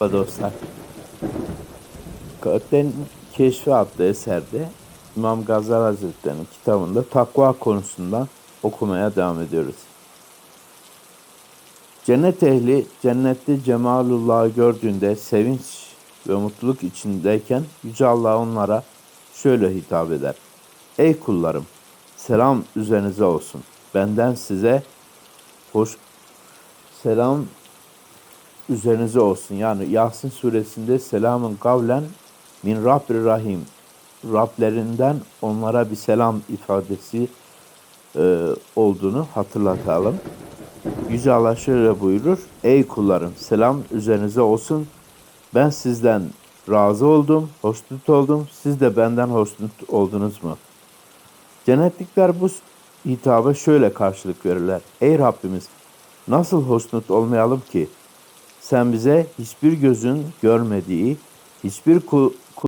Merhaba dostlar. Kalplerin Keşfi adlı eserde İmam Gazali Hazretleri'nin kitabında takva konusundan okumaya devam ediyoruz. Cennet ehli cennette cemalullah'ı gördüğünde sevinç ve mutluluk içindeyken Yüce Allah onlara şöyle hitap eder. Ey kullarım selam üzerinize olsun. Benden size hoş selam üzerinize olsun. Yani Yasin suresinde selamın kavlen min Rabbir Rahim. Rablerinden onlara bir selam ifadesi e, olduğunu hatırlatalım. Yüce Allah şöyle buyurur. Ey kullarım selam üzerinize olsun. Ben sizden razı oldum, hoşnut oldum. Siz de benden hoşnut oldunuz mu? Cennetlikler bu hitaba şöyle karşılık verirler. Ey Rabbimiz nasıl hoşnut olmayalım ki? Sen bize hiçbir gözün görmediği, hiçbir